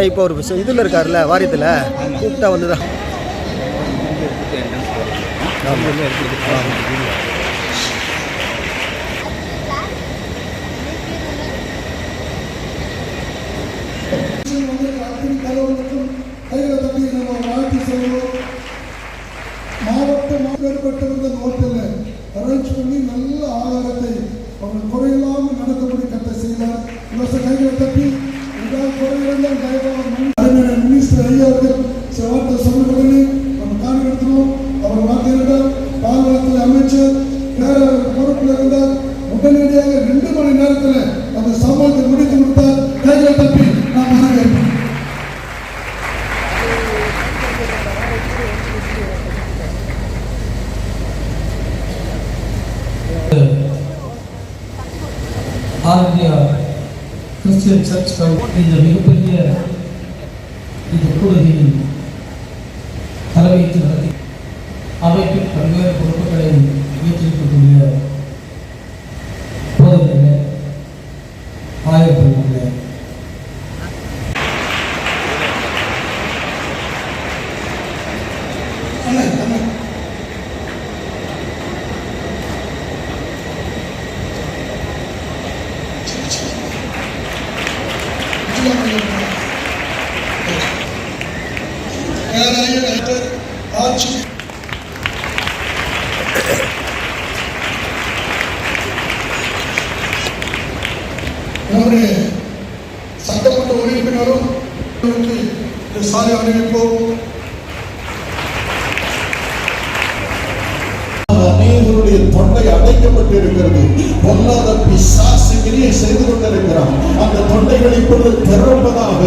ஏன்னா இப்போ ஒரு விஷயம். இதில் இருக்கார்ல வாரியத்தில்? கூப்பிட்டா வந்து தான் அத்தனை தலைவர்களுக்கும் நம்ம ஆர்மியா கிறிஸ்டியன் சர்ச் இந்த மிகப்பெரிய இந்த கூடுகையில் தலைமையிட்டு நடத்தி அமைப்பின் பல்வேறு பொறுப்புகளை ஏற்றிருக்கக்கூடிய போதனைகளே ஆட்சி நம்முடைய சட்டமன்ற உறுப்பினரும் சாலை அறிவிப்போம் அநேகருடைய தொண்டை அடைக்கப்பட்டிருக்கிறது. பொல்லாத பிசாசு கிரியை செய்து கொண்டிருக்கிறான் அந்த தொண்டைகள் இப்பொழுது திறப்பதாக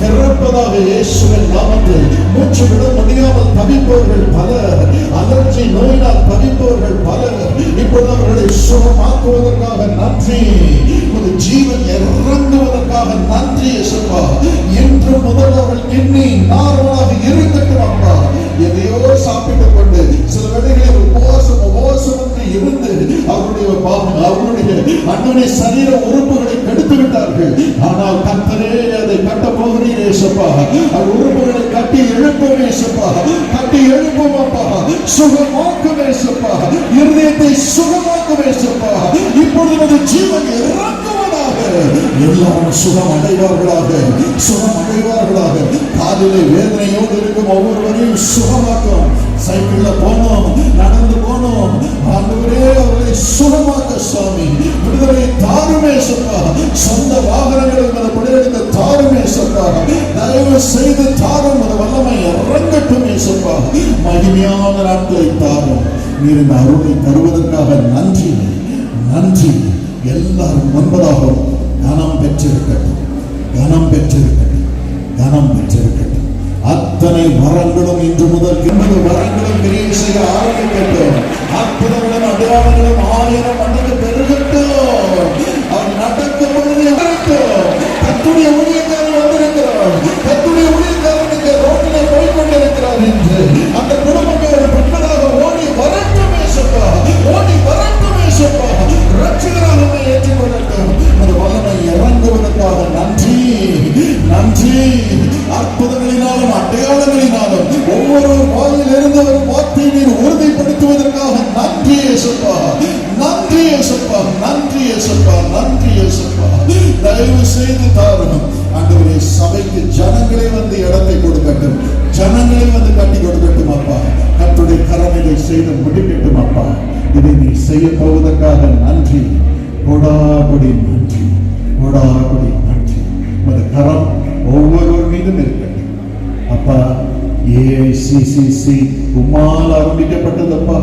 திறப்பதாக இயேசுவின் நாமத்தில் மூச்சு விட முடியாமல் தவிப்பவர்கள் பலர் அலர்ஜி நோயினால் தவிப்பவர்கள் பலர். இப்பொழுது அவர்களை சுகமாக்குவதற்காக நன்றி. ஒரு ஜீவன் இறங்குவதற்காக நன்றி இயேசுப்பா இன்று முதல் அவர்கள் கிண்ணி நார்மலாக இருக்கட்டும் அப்பா. எதையோ சாப்பிட்டுக் கொண்டு சில வேளைகளில் உபவாசம் உபவாசம் என்று இருந்து அவருடைய பாவம் அவருடைய அண்ணனை சரீர உறுப்புகளை கொடுத்து விட்டார்கள் ஆனால் கத்தரே அதை கட்ட போகிறீர் ஏசப்பா அது உறுப்புகளை கட்டி எழுப்பும் ஏசப்பா கட்டி எழுப்பும் அப்பா. சுகமாக்கும் ஏசப்பா இருதயத்தை சுகமாக்கும் ஏசப்பா இப்பொழுது அது ஜீவன் இறங்குவதாக. எல்லாரும் சுகம் அடைவார்களாக சுகம் அடைவார்களாக காலிலே வேதனையோடு இருக்கும் ஒவ்வொருவரையும் சுகமாக்கும். சைக்கிள்ல போனோம். நடந்து இறங்கட்டும் இயேசுப்பா மகிமையான நாட்களை தாரும். நீர் இந்த அருளை தருவதற்காக நன்றி. நன்றி. எல்லாரும் முன்பதாகவும் கனம் பெற்றிருக்கட்டும். கனம் பெற்றிருக்கட்டும். கனம் பெற்றிருக்கட்டும். அத்தனை வரங்களும் இன்று முதல் இன்னொரு வரங்களும் பெரிய செய்ய ஆரம்பிக்கட்டும். அற்புதங்களும் அடையாளங்களும் ஆயிரம் வாயில் இருந்து வார்த்தையை நீர் உறுதிப்படுத்துவதற்காக நன்றி சொல்வா நன்றி சொல்வா நன்றி இயேசுப்பா நன்றி இயேசுப்பா தயவு செய்து தாரும் ஆண்டவரே சபைக்கு ஜனங்களே வந்து இடத்தை கொடுக்கட்டும். ஜனங்களே வந்து கட்டி கொடுக்கட்டும் அப்பா. கத்துடைய கடமைகளை செய்து முடிக்கட்டும் அப்பா. இதை நீ செய்ய போவதற்காக நன்றி. கொடாபடி நன்றி. கொடாபடி நன்றி. உமது கரம் ஒவ்வொருவர் மீதும் இருக்கு ஏஐசிசிசி உம்மால் ஆரம்பிக்கப்பட்டதப்பா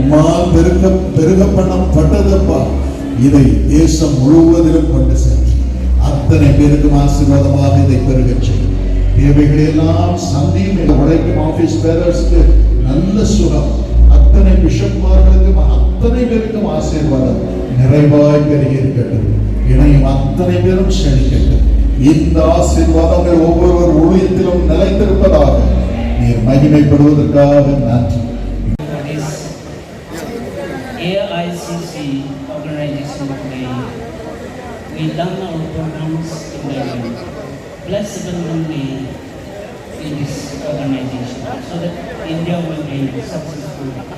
உம்மால் பெருக பெருக பண்ணப்பட்டதப்பா இதை தேசம் முழுவதிலும் கொண்டு சென்று அத்தனை பேருக்கும் ஆசீர்வாதமாக இதை பெருக செய்யும். தேவைகளை எல்லாம் சந்தியும் உழைக்கும் ஆபீஸ் பேரர்ஸ்க்கு நல்ல சுகம். அத்தனை பிஷப்மார்களுக்கும் அத்தனை பேருக்கும் ஆசீர்வாதம் நிறைவாய் பெருகி இருக்கட்டும். இணையும் அத்தனை பேரும் செழிக்கட்டும். இந்த ஆசீர்வாதங்கள் ஒவ்வொரு மகிமைப்படுவதற்காக நன்றி AICC organization today, we done our programs in the plus abundantly in this organization so that India will be successful